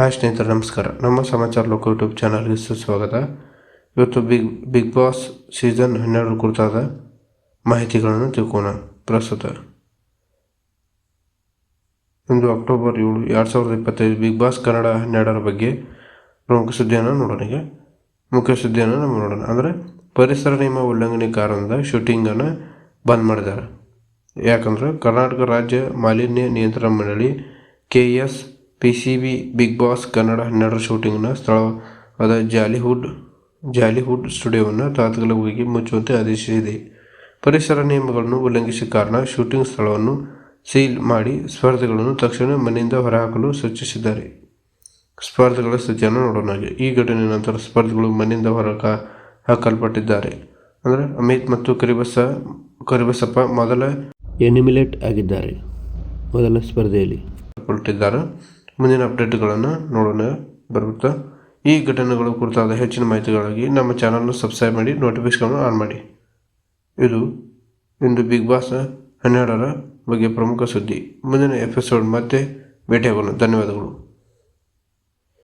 Hi ಸ್ನೇಹಿತರೆ, ನಮಸ್ಕಾರ. ನಮ್ಮ ಸಮಾಚಾರ ಲೋಕ ಯೂಟ್ಯೂಬ್ ಚಾನಲ್ಗೆ ಸುಸ್ವಾಗತ. ಇವತ್ತು ಬಿಗ್ ಬಿಗ್ ಬಾಸ್ ಸೀಸನ್ ಹನ್ನೆರಡು ಕುರಿತಾದ ಮಾಹಿತಿಗಳನ್ನು ತಿಳ್ಕೋಣ. ಪ್ರಸ್ತುತ. ಇಂದು ಅಕ್ಟೋಬರ್ ಏಳು, ಎರಡು ಸಾವಿರದ ಇಪ್ಪತ್ತೈದು ಬಿಗ್ ಬಾಸ್ ಕನ್ನಡ ಹನ್ನೆರಡರ ಬಗ್ಗೆ ಪ್ರಮುಖ ಸುದ್ದಿಯನ್ನು ನೋಡೋಣ ಮುಖ್ಯ ಸುದ್ದಿಯನ್ನು ನಾವು ನೋಡೋಣ. ಅಂದರೆ, ಪರಿಸರ ನಿಯಮ ಉಲ್ಲಂಘನೆ ಕಾರಣದಿಂದ ಶೂಟಿಂಗನ್ನು ಬಂದ್ ಮಾಡಿದ್ದಾರೆ. ಯಾಕಂದ್ರೆ, ಕರ್ನಾಟಕ ರಾಜ್ಯ ಮಾಲಿನ್ಯ ನಿಯಂತ್ರಣ ಮಂಡಳಿ K S P C B Bigg Boss Kannada ಹನ್ನೆರಡರ ಶೂಟಿಂಗ್ನ ಸ್ಥಳವಾದ ಜಾಲಿವುಡ್ ಜಾಲಿವುಡ್ ಸ್ಟುಡಿಯೋವನ್ನು ತಾತ್ಕಾಲಿಕವಾಗಿ ಮುಚ್ಚುವಂತೆ ಆದೇಶಿಸಿದೆ. ಪರಿಸರ ನಿಯಮಗಳನ್ನು ಉಲ್ಲಂಘಿಸಿದ ಕಾರಣ ಶೂಟಿಂಗ್ ಸ್ಥಳವನ್ನು ಸೀಲ್ ಮಾಡಿ ಸ್ಪರ್ಧೆಗಳನ್ನು ತಕ್ಷಣ ಮನೆಯಿಂದ ಹೊರಹಾಕಲು ಸೂಚಿಸಿದ್ದಾರೆ. ಸ್ಪರ್ಧೆಗಳ ಸ್ಥಿತಿಯನ್ನು ನೋಡೋಣ. ಈ ಘಟನೆ ನಂತರ ಸ್ಪರ್ಧಿಗಳು ಮನೆಯಿಂದ ಹೊರಕ ಹಾಕಲ್ಪಟ್ಟಿದ್ದಾರೆ ಅಂದರೆ ಅಮಿತ್ ಮತ್ತು ಕರಿಬಸ, ಕರಿಬಸಪ್ಪ ಮೊದಲ ಎನಿಮಿಲೇಟ್ ಆಗಿದ್ದಾರೆ. ಮೊದಲ ಸ್ಪರ್ಧೆಯಲ್ಲಿ. ಹೊರಟಿದ್ದಾರೆ ಮುಂದಿನ ಅಪ್ಡೇಟ್ಗಳನ್ನು ನೋಡೋಣ. ಬರುತ್ತಾ? ಈ ಘಟನೆಗಳ ಕುರಿತಾದ ಹೆಚ್ಚಿನ ಮಾಹಿತಿಗಳಾಗಿ ನಮ್ಮ ಚಾನಲ್ನ ಸಬ್ಸ್ಕ್ರೈಬ್ ಮಾಡಿ ನೋಟಿಫಿಕೇಶನ್ ಆನ್ ಮಾಡಿ. ಇದು ಇಂದು ಬಿಗ್ ಬಾಸ್ ಹನ್ನೆರಡರ ಬಗ್ಗೆ ಪ್ರಮುಖ ಸುದ್ದಿ. ಮುಂದಿನ ಎಪಿಸೋಡ್ ಮತ್ತೆ ಭೇಟಿಯಾಗೋಣ. ಧನ್ಯವಾದಗಳು.